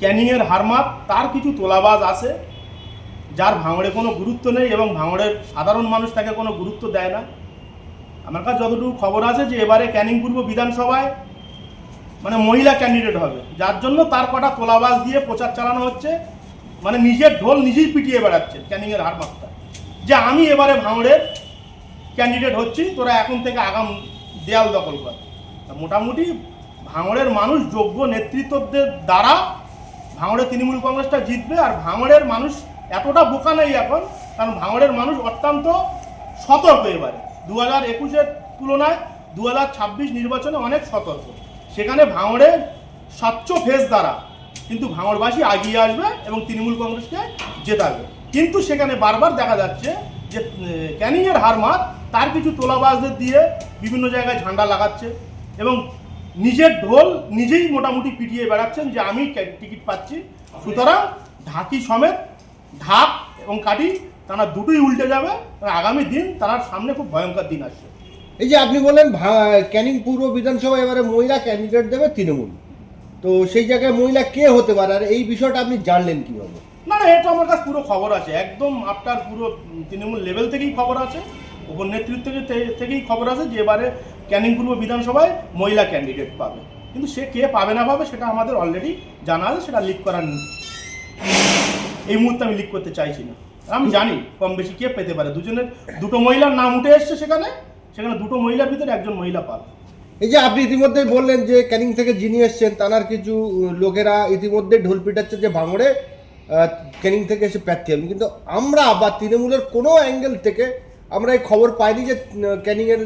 ক্যানিংয়ের হারমাত তার কিছু তোলাবাজ আছে, যার ভাঙড়ে কোনো গুরুত্ব নেই এবং ভাঙড়ের সাধারণ মানুষ তাকে কোনো গুরুত্ব দেয় না। আমার কাছে যতটুকু খবর আছে যে এবারে ক্যানিং পূর্ব বিধানসভায় মানে মহিলা ক্যান্ডিডেট হবে, যার জন্য তার কটা তোলাবাজ দিয়ে প্রচার চালানো হচ্ছে মানে নিজের ঢোল নিজেই পিটিয়ে বেড়াচ্ছে ক্যানিংয়ের হারমাতটা যে আমি এবারে ভাঙড়ের ক্যান্ডিডেট হচ্ছি, তোরা এখন থেকে আগাম দেয়াল দখল কর। মোটামুটি ভাঙড়ের মানুষ যোগ্য নেতৃত্বদের দ্বারা ভাঙড়ের তৃণমূল কংগ্রেসটা জিতবে আর ভাঙড়ের মানুষ এতটা বোকা নেই এখন, কারণ ভাঙড়ের মানুষ অত্যন্ত সতর্ক এবারে। দু হাজার একুশের তুলনায় দু হাজার ছাব্বিশ নির্বাচনে অনেক সতর্ক। সেখানে ভাঙড়ে স্বচ্ছ ফেস দ্বারা কিন্তু ভাঙড়বাসী আগিয়ে আসবে এবং তৃণমূল কংগ্রেসকে জেতাবে। কিন্তু সেখানে বারবার দেখা যাচ্ছে যে ক্যানিংয়ের হারমাত তার কিছু তোলাবাজদের দিয়ে বিভিন্ন জায়গায় ঝান্ডা লাগাচ্ছে এবং নিজের ঢোল নিজেই মোটামুটি পিটিয়ে বেড়াচ্ছেন যে আমি টিকিট পাচ্ছি। সুতরাং ঢাকি সমেত ঢাক এবং কাটি তারা দুটোই উল্টে যাবে। আগামী দিন তার সামনে খুব ভয়ঙ্কর দিন আসছে। এই যে আপনি বললেন ভা- ক্যানিং পূর্ব বিধানসভা এবারে মহিলা ক্যান্ডিডেট দেবে তৃণমূল। তো সেই জায়গায় মহিলা কে হতে পারে? আর এই বিষয়টা আপনি জানলেন কীভাবে? না না এটা আমার কাছে পুরো খবর আছে। একদম আপনার পুরো তৃণমূল লেভেল থেকেই খবর আছে। ওপর নেতৃত্ব থেকেই খবর আছে যে এবারে ক্যানিং পূর্ব বিধানসভায় মহিলা ক্যান্ডিডেট পাবে। কিন্তু সে কে পাবে না পাবে সেটা আমাদের অলরেডি জানা আছে, সেটা লিক করার। এই মুহূর্তে আমি লিক করতে চাইছি না। আমি জানি কম বেশি কে পেতে পারে। দুজনের, দুটো মহিলার নাম উঠে এসছে সেখানে সেখানে দুটো মহিলার ভিতরে একজন মহিলা পাবে। এই যে আপনি ইতিমধ্যে বললেন যে ক্যানিং থেকে যিনি এসছেন তানার কিছু লোকেরা ইতিমধ্যে ঢোল পিটাচ্ছে যে ভাঙড়ে ক্যানিং থেকে এসে হবে কিন্তু আমরা বা তৃণমূলের কোনো অ্যাঙ্গেল থেকে আমরা এই খবর পাইনি যে ক্যানিংয়ের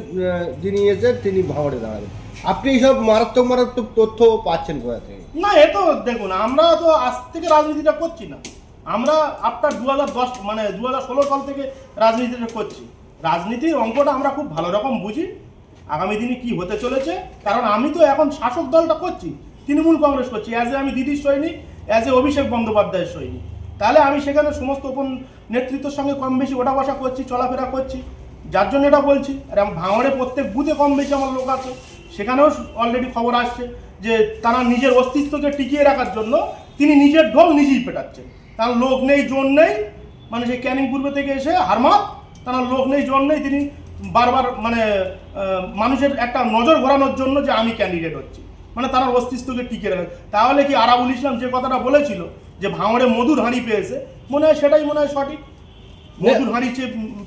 যিনি এসে তিনি ভাঙড়ে দাঁড়াবেন। আপনি এইসব মারাত্মক মারাত্মক তথ্য পাচ্ছেন কোথা থেকে? না, এ তো দেখুন, আমরা তো আজ থেকে রাজনীতিটা করছি না। আমরা আপনার দু দশ মানে দু ষোলো সাল থেকে রাজনীতিটা করছি। রাজনীতির অঙ্কটা আমরা খুব ভালো রকম বুঝি, আগামী দিনে কি হতে চলেছে। কারণ আমি তো এখন শাসক দলটা করছি, তৃণমূল কংগ্রেস করছি। অ্যাজ এ আমি দিদির সৈনিক অ্যাজ এ অভিষেক বন্দ্যোপাধ্যায়ের সৈনিক। তাহলে আমি সেখানে সমস্ত ওপন নেতৃত্বের সঙ্গে কম বেশি ওঠা বসা করছি, চলাফেরা করছি। যার জন্য এটা বলছি, আর আমার ভাঙড়ে প্রত্যেক বুথে কম বেশি আমার লোক আছে। সেখানেও অলরেডি খবর আসছে যে তারা নিজের অস্তিত্বকে টিকিয়ে রাখার জন্য তিনি নিজের ঢোল নিজেই পেটাচ্ছেন। তার লোক নেই জোর নেই মানে সেই ক্যানিং পূর্ব থেকে এসে হারমাত তার লোক নেই জোর নেই, তিনি বারবার মানে মানুষের একটা নজর ঘোরানোর জন্য যে আমি ক্যান্ডিডেট হচ্ছি। মানে তার অস্তিত্বকে টিকে রাখে। তাহলে কি আরাবুল ইসলাম যে কথাটা বলেছিল যে ভাঙড়ে মধুর হাঁড়ি পেয়েছে। মনে হয় সেটাই মনে হয় সঠিক। মধুর হাঁড়ি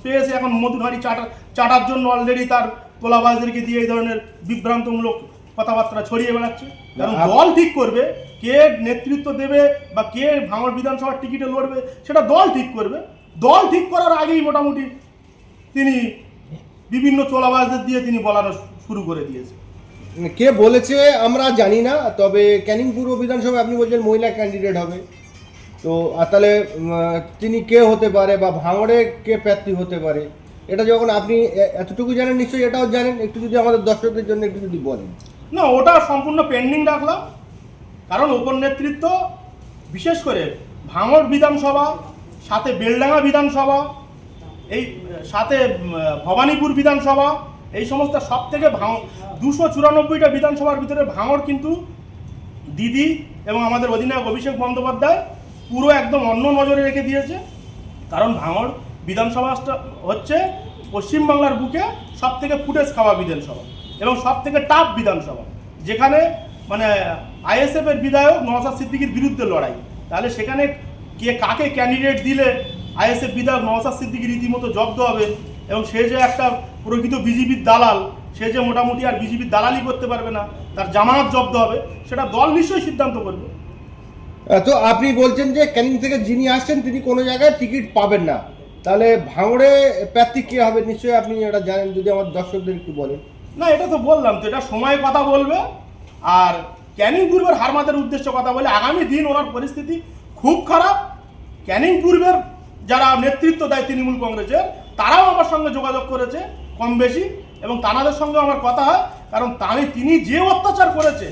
পেয়েছে এখন মধুর হাঁড়ি চাটা চাটার জন্য অলরেডি তার তোলাবাজদেরকে দিয়ে এই ধরনের বিভ্রান্তমূলক কথাবার্তা ছড়িয়ে বেড়াচ্ছে। কারণ দল ঠিক করবে কে নেতৃত্ব দেবে বা কে ভাঙড় বিধানসভার টিকিটে লড়বে সেটা দল ঠিক করবে। দল ঠিক করার আগেই মোটামুটি তিনি বিভিন্ন তোলাবাজদের দিয়ে তিনি বলানো শুরু করে দিয়েছে। কে বলেছে আমরা জানি না তবে ক্যানিং পূর্ব বিধানসভায় আপনি বলছেন মহিলা ক্যান্ডিডেট হবে। তো তাহলে তিনি কে হতে পারে বা ভাঙড়ে কে প্রার্থী হতে পারে? এটা যখন আপনি এতটুকু জানেন, নিশ্চয়ই এটাও জানেন, একটু যদি আমাদের দর্শকদের জন্য একটু যদি বলেন। না, ওটা সম্পূর্ণ পেন্ডিং রাখলাম। কারণ ওপর নেতৃত্ব বিশেষ করে ভাঙড় বিধানসভা, সাথে বেলডাঙ্গা বিধানসভা, এই, সাথে ভবানীপুর বিধানসভা, এই সমস্ত সব থেকে ভাঙ, দুশো চুরানব্বইটা বিধানসভার ভিতরে ভাঙড় কিন্তু দিদি এবং আমাদের অধিনায়ক অভিষেক বন্দ্যোপাধ্যায় পুরো একদম অন্য নজরে রেখে দিয়েছে। কারণ ভাঙড় বিধানসভাটা হচ্ছে পশ্চিমবাংলার বুকে সব থেকে ফুটেজ খাওয়া বিধানসভা এবং সব থেকে টাফ বিধানসভা, যেখানে মানে আইএসএফ এর বিধায়ক নওসাদ সিদ্দিকির বিরুদ্ধে লড়াই। তাহলে সেখানে কে কাকে ক্যান্ডিডেট দিলে আইএসএফ বিধায়ক নওসাদ সিদ্দিকি রীতিমতো জব্দ হবে এবং সে যে একটা প্রকৃত বিজেপির দালাল, সে যে মোটামুটি আর বিজেপির দালালি করতে পারবে না, তার জামানত জব্দ হবে, সেটা দল নিশ্চয়ই সিদ্ধান্ত করবে। তো আপনি বলছেন যে ক্যানিং থেকে যিনি আসছেন, তিনি কোনো জায়গায় টিকিট পাবেন না। তাহলে ভাঙড়ে প্রার্থী কে হবে? নিশ্চয়ই আপনি এটা জানেন, যদি আমার দর্শকদের একটু বলেন। না, এটা তো বললাম তো, এটা সময় কথা বলবে। আর ক্যানিং পূর্বের হারমাদের উদ্দেশ্য কথা বলে আগামী দিন ওনার পরিস্থিতি খুব খারাপ। ক্যানিং পূর্বের যারা নেতৃত্ব দেয় তৃণমূল কংগ্রেসের, তারাও আমার সঙ্গে যোগাযোগ করেছে কম বেশি, এবং তানাদের সঙ্গে আমার কথা হয়, কারণ তানি তিনি যে অত্যাচার করেছে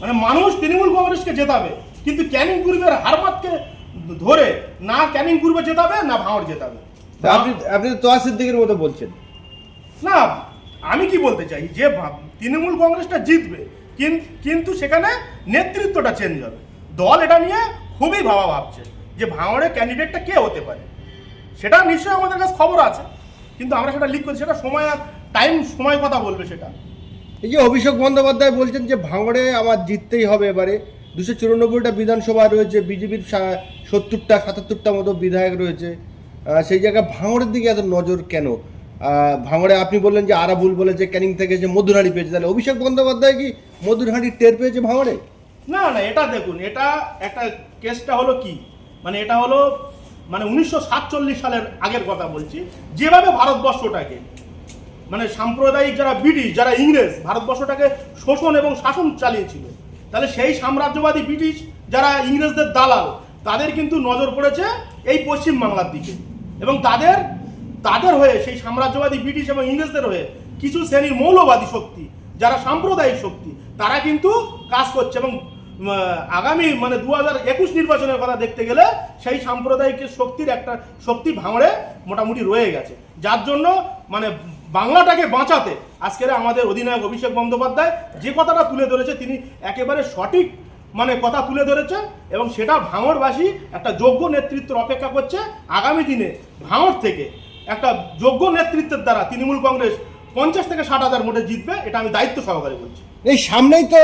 মানে মানুষ তৃণমূল কংগ্রেসকে জেতাবে। কিন্তু ক্যানিং পূর্বের হারমাতকে ধরে না ক্যানিং পূর্বে জেতাবে না ভাঙড় জেতাবে আপনি আপনি তো তোয়া সিদ্দিকের মতো বলছেন। না আমি কি বলতে চাই? যে তৃণমূল কংগ্রেসটা জিতবে কিন- কিন্তু সেখানে নেতৃত্বটা চেঞ্জ হবে। দল এটা নিয়ে খুবই ভাবা ভাবছে যে ভাঙড়ের ক্যান্ডিডেটটা কে হতে পারে। সেটা নিশ্চয়ই আমাদের কাছে খবর আছে কিন্তু আমরা সেটা লিক করছি সেটা সময় আর টাইম সময় কথা বলবে সেটা। এই যে অভিষেক বন্দ্যোপাধ্যায় বলছেন যে ভাঙড়ে আমার জিততেই হবে এবারে দুশো চুরানব্বইটা বিধানসভা রয়েছে, বিজেপির সত্তরটা, সাতাত্তরটা মতো বিধায়ক রয়েছে। সেই জায়গায় ভাঙড়ের দিকে এত নজর কেন? ভাঙড়ে আপনি বললেন যে আরাবুল বলেছে, ক্যানিং থেকে যে মধুরহাঁড়ি পেয়েছে, তাহলে অভিষেক বন্দ্যোপাধ্যায় কি মধুরহাঁড়ি টের পেয়েছে ভাঙড়ে? না না, এটা দেখুন, এটা একটা কেসটা হলো কি? মানে এটা হলো মানে উনিশশো সাতচল্লিশ সালের আগের কথা বলছি, যেভাবে ভারতবর্ষটাকে মানে সাম্প্রদায়িক যারা ব্রিটিশ, যারা ইংরেজ, ভারতবর্ষটাকে শোষণ এবং শাসন চালিয়েছিল তাহলে সেই সাম্রাজ্যবাদী ব্রিটিশ যারা ইংরেজদের দালাল, তাদের কিন্তু নজর পড়েছে এই পশ্চিম বাংলার দিকে। এবং তাদের তাদের হয়ে সেই সাম্রাজ্যবাদী ব্রিটিশ এবং ইংরেজদের হয়ে কিছু শ্রেণির মৌলবাদী শক্তি, যারা সাম্প্রদায়িক শক্তি, তারা কিন্তু কাজ করছে এবং আগামী মানে দু হাজার একুশ নির্বাচনের কথা দেখতে গেলে সেই সাম্প্রদায়িক শক্তির একটা শক্তি ভাঙড়ে মোটামুটি রয়ে গেছে। যার জন্য মানে বাংলাটাকে বাঁচাতে আজকের আমাদের অধিনায়ক অভিষেক বন্দ্যোপাধ্যায় যে কথাটা তুলে ধরেছে, তিনি একেবারে সঠিক মানে কথা তুলে ধরেছে এবং সেটা ভাঙড়বাসী একটা যোগ্য নেতৃত্বের অপেক্ষা করছে। আগামী দিনে ভাঙড় থেকে একটা যোগ্য নেতৃত্বের দ্বারা তৃণমূল কংগ্রেস পঞ্চাশ থেকে ষাট হাজার ভোটে জিতবে, এটা আমি দায়িত্ব সহকারে বলছি। এই সামনেই তো